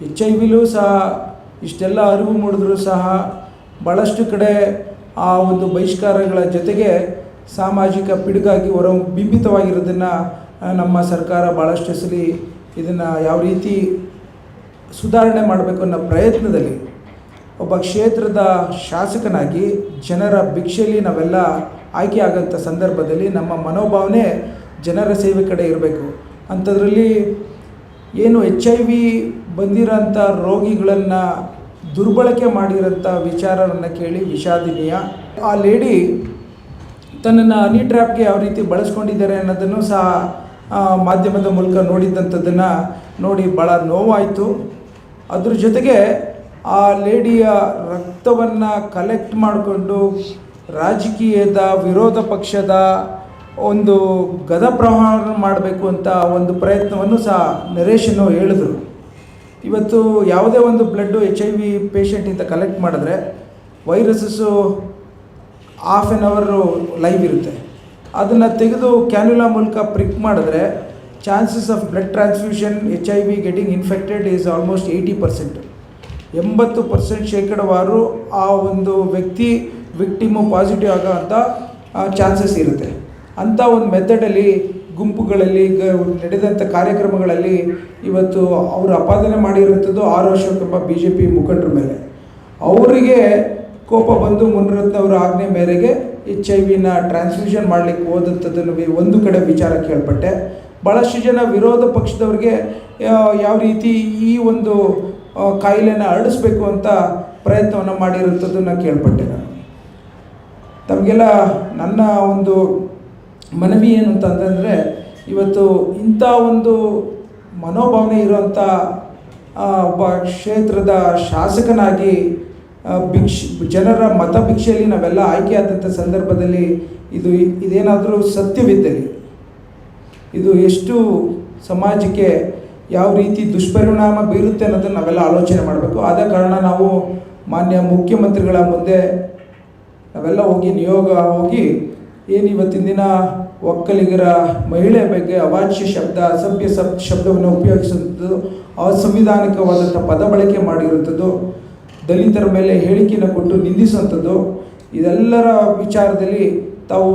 H I ವಿಲೂ ಸಹ ಇಷ್ಟೆಲ್ಲ ಅರಿವು ಮೂಡಿದ್ರೂ ಸಹ ಭಾಳಷ್ಟು ಕಡೆ ಆ ಒಂದು ಬಹಿಷ್ಕಾರಗಳ ಜೊತೆಗೆ ಸಾಮಾಜಿಕ ಪಿಡುಗಾಗಿ ಹೊರ ಬಿಂಬಿತವಾಗಿರೋದನ್ನು ನಮ್ಮ ಸರ್ಕಾರ ಭಾಳಷ್ಟು ಸಲಿ ಇದನ್ನು ಯಾವ ರೀತಿ ಸುಧಾರಣೆ ಮಾಡಬೇಕು ಅನ್ನೋ ಪ್ರಯತ್ನದಲ್ಲಿ ಒಬ್ಬ ಕ್ಷೇತ್ರದ ಶಾಸಕನಾಗಿ ಜನರ ಭಿಕ್ಷೆಯಲ್ಲಿ ನಾವೆಲ್ಲ ಆಯ್ಕೆ ಆಗೋಂಥ ಸಂದರ್ಭದಲ್ಲಿ ನಮ್ಮ ಮನೋಭಾವನೆ ಜನರ ಸೇವೆ ಕಡೆ ಇರಬೇಕು. ಅಂಥದ್ರಲ್ಲಿ ಏನು ಎಚ್ ಐ ವಿ ಬಂದಿರೋಂಥ ರೋಗಿಗಳನ್ನು ದುರ್ಬಳಕೆ ಮಾಡಿರೋಂಥ ವಿಚಾರವನ್ನು ಕೇಳಿ ವಿಷಾದಿನೀಯ. ಆ ಲೇಡಿ ತನ್ನನ್ನು ಹನಿ ಟ್ರ್ಯಾಪ್ಗೆ ಯಾವ ರೀತಿ ಬಳಸ್ಕೊಂಡಿದ್ದಾರೆ ಅನ್ನೋದನ್ನು ಸಹ ಮಾಧ್ಯಮದ ಮೂಲಕ ನೋಡಿದ್ದಂಥದ್ದನ್ನು ನೋಡಿ ಭಾಳ ನೋವಾಯಿತು. ಅದ್ರ ಜೊತೆಗೆ ಆ ಲೇಡಿಯ ರಕ್ತವನ್ನು ಕಲೆಕ್ಟ್ ಮಾಡಿಕೊಂಡು ರಾಜಕೀಯದ ವಿರೋಧ ಪಕ್ಷದ ಒಂದು ಗದ ಪ್ರಹಾರ ಮಾಡಬೇಕು ಅಂತ ಒಂದು ಪ್ರಯತ್ನವನ್ನು ಸಹ ನರೇಶನು ಹೇಳಿದರು. ಇವತ್ತು ಯಾವುದೇ ಒಂದು ಬ್ಲಡ್ಡು ಎಚ್ ಐ ವಿ ಪೇಷಂಟಿಂದ ಕಲೆಕ್ಟ್ ಮಾಡಿದ್ರೆ viruses half an hour live ಇರುತ್ತೆ. ಅದನ್ನು ತೆಗೆದು ಕ್ಯಾನ್ಯುಲಾ ಮೂಲಕ ಪ್ರಿಕ್ ಮಾಡಿದ್ರೆ chances of blood transfusion H I V getting infected is almost eighty percent ಎಂಬತ್ತು ಪರ್ಸೆಂಟ್ ಶೇಕಡವಾರು ಆ ಒಂದು ವ್ಯಕ್ತಿ ವಿಕ್ಟಿಮು ಪಾಸಿಟಿವ್ ಆಗೋ ಅಂತ ಚಾನ್ಸಸ್ ಇರುತ್ತೆ. ಅಂಥ ಒಂದು ಮೆಥಡಲ್ಲಿ ಗುಂಪುಗಳಲ್ಲಿ ಗ, ನಡೆದಂಥ ಕಾರ್ಯಕ್ರಮಗಳಲ್ಲಿ ಇವತ್ತು ಅವರು ಅಪಾದನೆ ಮಾಡಿರುವಂಥದ್ದು R Ashokappa B J P ಮುಖಂಡರ ಮೇಲೆ. ಅವರಿಗೆ ಕೋಪ ಬಂದು ಮುನಿರತ್ನ ಅವರ ಆಜ್ಞೆ ಮೇರೆಗೆ ಎಚ್ ಐ ವಿನ ಟ್ರಾನ್ಸ್ಮಿಷನ್ ಮಾಡಲಿಕ್ಕೆ ಹೋದಂಥದ್ದನ್ನು ಒಂದು ಕಡೆ ವಿಚಾರ ಕೇಳ್ಪಟ್ಟೆ ಭಾಳಷ್ಟು ಜನ ವಿರೋಧ ಪಕ್ಷದವ್ರಿಗೆ ಯಾವ ರೀತಿ ಈ ಒಂದು ಕಾಯಿಲೆನ ಹರಡಿಸ್ಬೇಕು ಅಂತ ಪ್ರಯತ್ನವನ್ನು ಮಾಡಿರುವಂಥದ್ದನ್ನು ಕೇಳ್ಪಟ್ಟೆ ನಾನು. ತಮಗೆಲ್ಲ ನನ್ನ ಒಂದು ಮನವಿ ಏನು ಅಂತಂದರೆ, ಇವತ್ತು ಇಂಥ ಒಂದು ಮನೋಭಾವನೆ ಇರುವಂಥ ಒಬ್ಬ ಕ್ಷೇತ್ರದ ಶಾಸಕನಾಗಿ ಭಿಕ್ಷ, ಜನರ ಮತ ಭಿಕ್ಷೆಯಲ್ಲಿ ನಾವೆಲ್ಲ ಆಯ್ಕೆಯಾದಂಥ ಸಂದರ್ಭದಲ್ಲಿ ಇದು ಇದೇನಾದರೂ ಸತ್ಯವಿದ್ದಲ್ಲಿ, ಇದು ಎಷ್ಟು ಸಮಾಜಕ್ಕೆ ಯಾವ ರೀತಿ ದುಷ್ಪರಿಣಾಮ ಬೀರುತ್ತೆ ಅನ್ನೋದನ್ನು ನಾವೆಲ್ಲ ಆಲೋಚನೆ ಮಾಡಬೇಕು. ಆದ ಕಾರಣ ನಾವು ಮಾನ್ಯ ಮುಖ್ಯಮಂತ್ರಿಗಳ ಮುಂದೆ ನಾವೆಲ್ಲ ಹೋಗಿ ನಿಯೋಗ ಹೋಗಿ ಏನು ಇವತ್ತಿನ ದಿನ ಒಕ್ಕಲಿಗರ ಮಹಿಳೆ ಬಗ್ಗೆ ಅವಾಚ್ಯ ಶಬ್ದ, ಅಸಭ್ಯ ಸಬ್, ಶಬ್ದವನ್ನು ಉಪಯೋಗಿಸುವಂಥದ್ದು, ಅಸಂವಿಧಾನಿಕವಾದಂಥ ಪದ ಬಳಕೆ ಮಾಡಿರುವಂಥದ್ದು, ದಲಿತರ ಮೇಲೆ ಹೇಳಿಕೆಯನ್ನು ಕೊಟ್ಟು ನಿಂದಿಸುವಂಥದ್ದು, ಇದೆಲ್ಲರ ವಿಚಾರದಲ್ಲಿ ತಾವು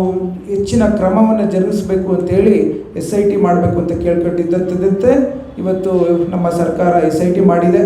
ಹೆಚ್ಚಿನ ಕ್ರಮವನ್ನು ಜರುಗಿಸಬೇಕು ಅಂತೇಳಿ ಎಸ್ ಐ ಟಿ ಮಾಡಬೇಕು ಅಂತ ಕೇಳ್ಕೊಂಡಿದ್ದಂಥದ್ದಂತೆ ಇವತ್ತು ನಮ್ಮ ಸರ್ಕಾರ ಎಸ್ ಐ ಟಿ ಮಾಡಿದೆ.